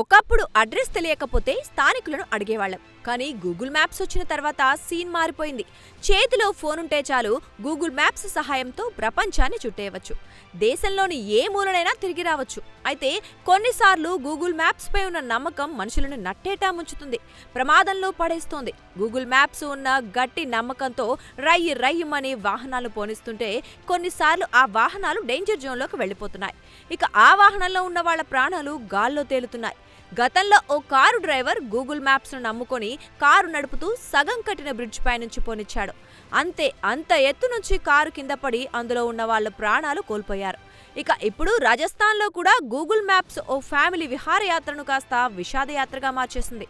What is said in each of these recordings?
ఒకప్పుడు అడ్రస్ తెలియకపోతే స్థానికులను అడిగేవాళ్ళం. కానీ గూగుల్ మ్యాప్స్ వచ్చిన తర్వాత సీన్ మారిపోయింది. చేతిలో ఫోన్ ఉంటే చాలు గూగుల్ మ్యాప్స్ సహాయంతో ప్రపంచాన్ని చుట్టేయవచ్చు. దేశంలోని ఏ మూలనైనా తిరిగి రావచ్చు. అయితే కొన్నిసార్లు గూగుల్ మ్యాప్స్ పై ఉన్న నమ్మకం మనుషులను నట్టేటా ముంచుతుంది. ప్రమాదంలో పడేస్తోంది. గూగుల్ మ్యాప్స్ ఉన్న గట్టి నమ్మకంతో రయ్యి రయ్యమని వాహనాలు పోనిస్తుంటే కొన్నిసార్లు ఆ వాహనాలు డేంజర్ జోన్లోకి వెళ్ళిపోతున్నాయి. ఇక ఆ వాహనంలో ఉన్న వాళ్ళ ప్రాణాలు గాల్లో తేలుతున్నాయి. గతంలో ఓ కారు డ్రైవర్ గూగుల్ మ్యాప్స్ను నమ్ముకొని కారు నడుపుతూ సగం కట్టిన బ్రిడ్జ్ పై నుంచి పోనిచ్చాడు. అంతే అంత ఎత్తు నుంచి కారు కింద పడి అందులో ఉన్న వాళ్ళ ప్రాణాలు కోల్పోయారు. ఇక ఇప్పుడు రాజస్థాన్లో కూడా గూగుల్ మ్యాప్స్ ఓ ఫ్యామిలీ విహారయాత్రను కాస్త విషాదయాత్రగా మార్చేసింది.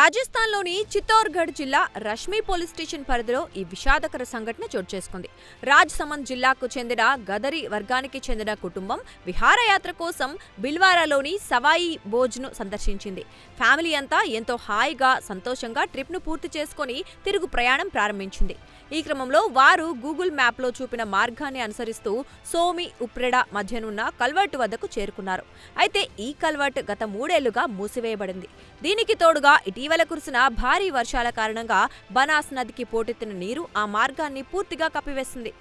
రాజస్థాన్లోని చిత్తోర్గఢ్ జిల్లా రష్మి పోలీస్ స్టేషన్ పరిధిలో ఈ విషాదకర సంఘటన చోటు చేసుకుంది. రాజ్ సమన్ జిల్లాకు చెందిన గదరి వర్గానికి చెందిన కుటుంబం విహారయాత్ర కోసం బిల్వారాలోని సవాయి బోజ్ను సందర్శించింది. ఫ్యామిలీ అంతా ఎంతో హాయిగా సంతోషంగా ట్రిప్ను పూర్తి చేసుకొని తిరుగు ప్రయాణం ప్రారంభించింది. ఈ క్రమంలో వారు గూగుల్ మ్యాప్లో చూపిన మార్గాన్ని అనుసరిస్తూ సోమి ఉప్రెడ మధ్యనున్న కల్వర్ట్ వద్దకు చేరుకున్నారు. అయితే ఈ కల్వర్ట్ గత మూడేళ్ళుగా మూసివేయబడింది. దీనికి తోడుగా ఇటీవల కురిసిన భారీ వర్షాల కారణంగా బనాస్ నదికి పోటెత్తిన నీరు ఆ మార్గాన్ని పూర్తిగా కప్పివేసింది.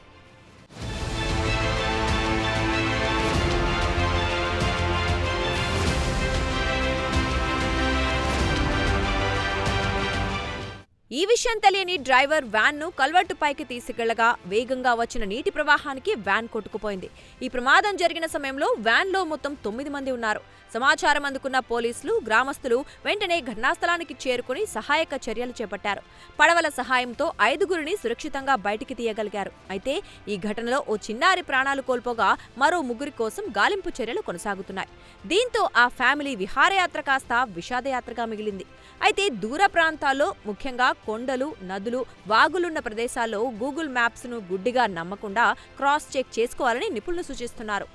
ఈ విషయం తెలియని డ్రైవర్ వ్యాన్ను కల్వర్టు పైకి తీసుకెళ్ళగా వేగంగా వచ్చిన నీటి ప్రవాహానికి వ్యాన్ కొట్టుకుపోయింది. ఈ ప్రమాదం జరిగిన సమయంలో వ్యాన్లో మొత్తం తొమ్మిది మంది ఉన్నారు. సమాచారం అందుకున్న పోలీసులు గ్రామస్తులు వెంటనే ఘటనాస్థలానికి చేరుకుని సహాయక చర్యలు చేపట్టారు. పడవల సహాయంతో ఐదుగురిని సురక్షితంగా బయటికి తీయగలిగారు. అయితే ఈ ఘటనలో ఓ చిన్నారి ప్రాణాలు కోల్పోగా మరో ముగ్గురి కోసం గాలింపు చర్యలు కొనసాగుతున్నాయి. దీంతో ఆ ఫ్యామిలీ విహారయాత్ర కాస్త విషాదయాత్రగా మిగిలింది. అయితే దూర ప్రాంతాల్లో ముఖ్యంగా కొండలు నదులు వాగులున్న ప్రదేశాల్లో గూగుల్ మ్యాప్స్ను గుడ్డిగా నమ్మకుండా క్రాస్ చెక్ చేసుకోవాలని నిపుణులు సూచిస్తున్నారు.